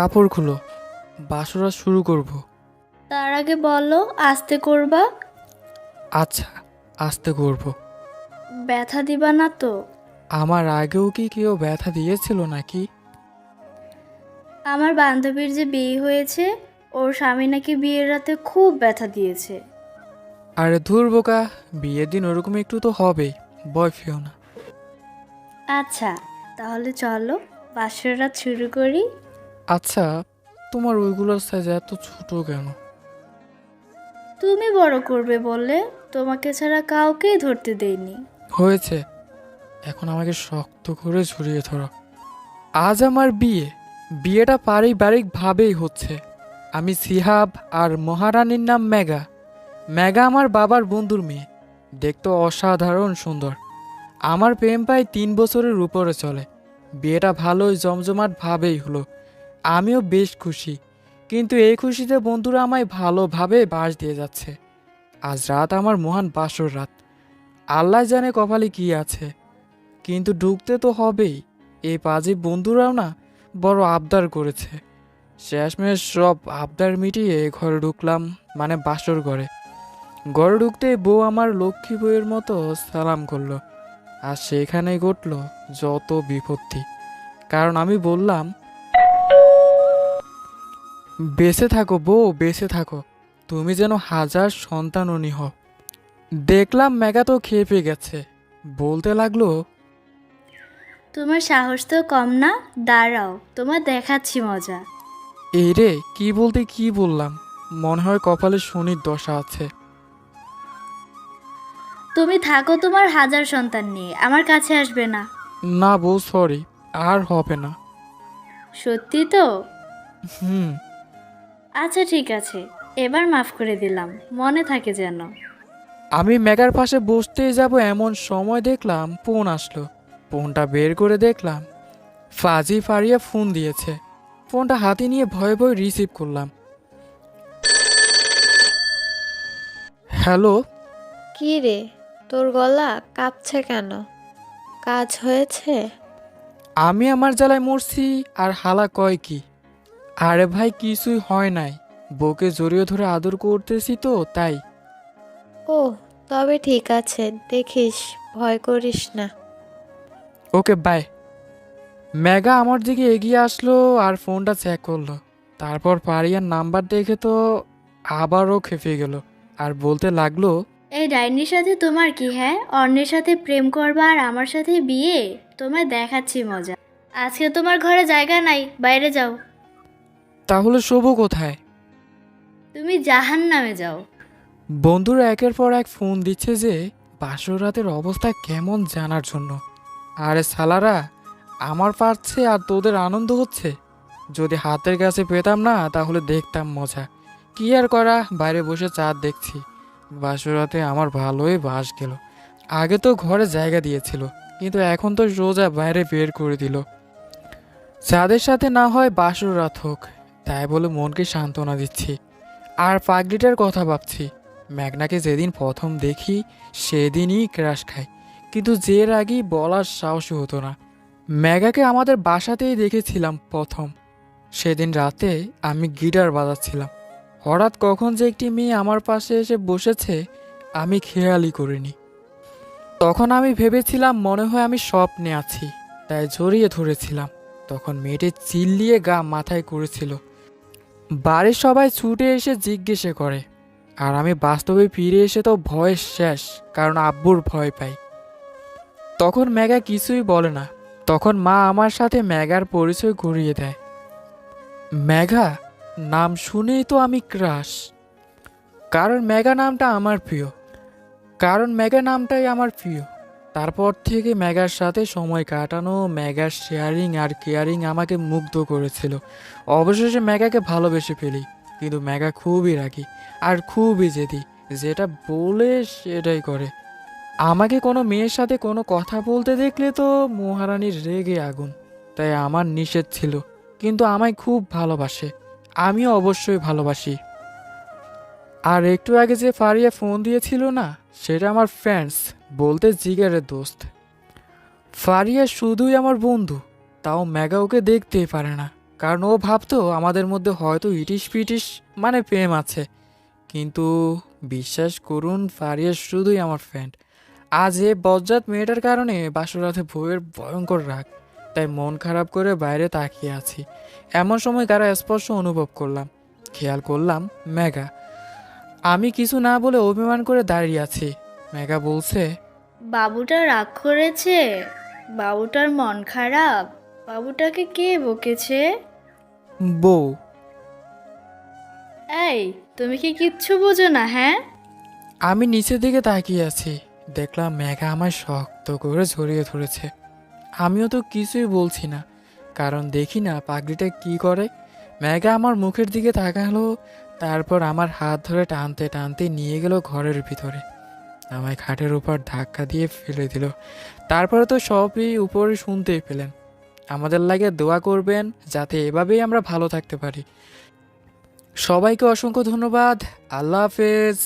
কাপড় খুলো বাসরা শুরু করব। তার আগে বলো আস্তে করবা? আচ্ছা আস্তে করব। ব্যথা দিবা না তো? আমার আগেও কি কেউ ব্যথা দিয়েছিল নাকি? আমার বান্ধবীর যে বিয়ে হয়েছে ওর স্বামী নাকি বিয়ের রাতে খুব ব্যথা দিয়েছে। আরে ধুর বোকা বিয়ের দিন ওরকম একটু তো হবেই বয় ফিও না। আচ্ছা তাহলে চলো বাসর রাত শুরু করি। আচ্ছা তোমার ওইগুলোর সাইজ এত ছোট কেন? তুমি বড় করবে বললে তোমাকে ছাড়া কাউকেই ধরতে দেইনি। হয়েছে। এখন আমাকে শক্ত করে ঝরিয়ে ধরো। আজ আমার বিয়ে। বিয়েটা পারিবারিকভাবেই হচ্ছে। আমি সিহাব আর মহারানীর নাম মেঘা মেঘা আমার বাবার বন্ধুর মেয়ে। দেখতে অসাধারণ সুন্দর। আমার প্রেম প্রায় তিন বছরের উপরে চলে। বিয়েটা ভালোই জমজমাট ভাবেই হলো। আমিও বেশ খুশি। কিন্তু এই খুশিতে বন্ধুরা আমায় ভালোভাবে বাস দিয়ে যাচ্ছে। আজ রাত আমার মহান বাসর রাত। আল্লাহ জানে কপালে কি আছে। কিন্তু ঢুকতে তো হবেই। এই পাজি বন্ধুরাও না বড় আবদার করেছে। শেষমেশ সব আবদার মিটিয়ে ঘরে ঢুকলাম মানে বাসর ঘরে। ঘরে ঢুকতে বউ আমার লক্ষ্মী বইয়ের মতো সালাম করল। আর সেখানে ঘটল যত বিপত্তি। কারণ আমি বললাম বেঁচে থাকো বউ বেঁচে থাকো। তুমি যেন হাজার সন্তাননী হও দেখলাম মেঘা তো খেপে গেছে। বলতে লাগল তোমার সাহস তো কম না? দাঁড়াও তোমার দেখাচ্ছি মজা। এই রে কি বলতে কি বললাম? মনে হয় কপালে শনির দশা আছে। তুমি থাকো তোমার হাজার সন্তান নিয়ে আমার কাছে আসবে না। না বউ সরি আর হবে না। সত্যি তো? হুম। আচ্ছা ঠিক আছে। এবার মাফ করে দিলাম। মনে থাকে যেন। আমি মেঘার পাশে বসতেই যাব এমন সময় দেখলাম ফোন আসলো। ফোনটা বের করে দেখলাম। ফাজি ফারিয়া ফোন দিয়েছে। ফোনটা হাতে নিয়ে ভয়ে ভয়ে রিসিভ করলাম। হ্যালো? কি রে? তোর গলা কাঁপছে কেন? কাজ হয়েছে? আমি আমার জ্বালায় মরছি আর হালা কয় কি? আরে ভাই কিছুই হয় নাই। বউকে জড়িয়ে ধরে আদর করতেছি তো তাই। ও তবে ঠিক আছে দেখিস ভয় করিস না। Okay bye. মেগা আমার দিকে এগিয়ে আসলো আর ফোনটা চেক করল। তারপর পারিয়ার নাম্বার দেখে তো আবারও খেপে গেল আর বলতে লাগল এই ডাইনির সাথে তোমার কি হ্যাঁ? অন্যের সাথে প্রেম করবা আর আমার সাথে বিয়ে? তোমায় দেখাচ্ছি মজা। আজকে তোমার ঘরে জায়গা নাই বাইরে যাও। তাহলে শোভ কোথায়? তুমি জাহান নামে যাও। বন্ধুরা একের পর এক ফোন দিচ্ছে যে বাসর রাতের অবস্থা কেমন জানার জন্য। আরে সালারা আমার পারছে আর তোদের আনন্দ হচ্ছে? যদি হাতের কাছে পেতাম না তাহলে দেখতাম মজা। কি আর করা বাইরে বসে চাঁদ দেখছি। বাসরাতে আমার ভালোই বাস গেল। আগে তো ঘরে জায়গা দিয়েছিল কিন্তু এখন তো সোজা বাইরে বের করে দিল। চাঁদের সাথে না হয় বাসর রাত হোক। তাই বলে মনকে সান্ত্বনা দিচ্ছি। আর পাগলিটার কথা ভাবছি। ম্যাগনাকে যেদিন প্রথম দেখি, সেদিনই ক্রাশ খাই কিন্তু যে আগেই বলার সাহসী হতো না। ম্যাগাকে আমাদের বাসাতেই দেখেছিলাম প্রথম। সেদিন রাতে আমি গিটার বাজাচ্ছিলাম। হঠাৎ কখন যে একটি মেয়ে আমার পাশে এসে বসেছে, আমি খেয়ালই করিনি। তখন আমি ভেবেছিলাম মনে হয় আমি স্বপ্নে আছি, তাই জড়িয়ে ধরেছিলাম। তখন মেয়েটি চিল্লিয়ে গা মাথায় করেছিল। বাড়ির সবাই ছুটে এসে জিজ্ঞেসে করে, আর আমি বাস্তবে ফিরে এসে তো ভয় শেষ, কারণ আব্বুর ভয় পাই। তখন ম্যাগা কিছুই বলে না। তখন মা আমার সাথে ম্যাগার পরিচয় ঘুরিয়ে দেয়। ম্যাগা, নাম শুনেই তো আমি ক্রাশ। কারণ ম্যাগা নামটা আমার প্রিয়। কারণ ম্যাগা নামটাই আমার প্রিয়। তারপর থেকে ম্যাগার সাথে সময় কাটানো, ম্যাগার শেয়ারিং আর কেয়ারিং আমাকে মুগ্ধ করেছিল। অবশেষে ম্যাগাকে ভালোবেসে ফেলি, কিন্তু ম্যাগা খুবই রাগি আর খুবই জেদি, যেটা বলে সেটাই করে। আমাকে কোনো মেয়ের সাথে কোনো কথা বলতে দেখলে তো মহারানীর রেগে আগুন, তাই আমার নিষেধ ছিল, কিন্তু আমায় খুব ভালোবাসে, আমিও অবশ্যই ভালোবাসি। আর একটু আগে যে ফারিয়া ফোন দিয়েছিল না, সেটা আমার ফ্রেন্ডস বলতে জিগারের দোস্ত। ফারিয়া শুধুই আমার বন্ধু, তাও ম্যাগা ওকে দেখতেই পারে না। কারণ ও ভাবতো আমাদের মধ্যে হয়তো ইটিস পিটিস মানে প্রেম আছে। কিন্তু বিশ্বাস করুন, ফারিয়া শুধুই আমার ফ্রেন্ড আজ এ বজ্জাত মেয়েটার কারণে বাসরাতে বউয়ের ভয়ঙ্কর রাগ। তাই মন খারাপ করে বাইরে তাকিয়ে আছি। এমন সময় কারা স্পর্শ অনুভব করলাম। খেয়াল করলাম মেঘা আমি কিছু না বলে অভিমান করে দাঁড়িয়ে আছি। মেঘা বলছে বাবুটা রাগ করেছে? বাবুটার মন খারাপ? বাবুটাকে কে বকেছে? বউ। এই তুমি কি কিচ্ছু বোঝো না হ্যাঁ? আমি নিচের দিকে তাকিয়ে আছি। দেখলাম মেঘা আমায় শক্ত করে জড়িয়ে ধরেছে। আমিও তো কিছুই বলছি না কারণ দেখি না পাগড়িটা কি করে। মেঘা আমার মুখের দিকে তাকালো তারপর আমার হাত ধরে টানতে টানতে নিয়ে গেল ঘরের ভিতরে। আমায় খাটের উপর ধাক্কা দিয়ে ফেলে দিল। তারপরে তো সবই উপরে শুনতেই পেলেন। আমাদের লাগে দোয়া করবেন যাতে এভাবেই আমরা ভালো থাকতে পারি। সবাইকে অসংখ্য ধন্যবাদ। আল্লাহ হাফেজ।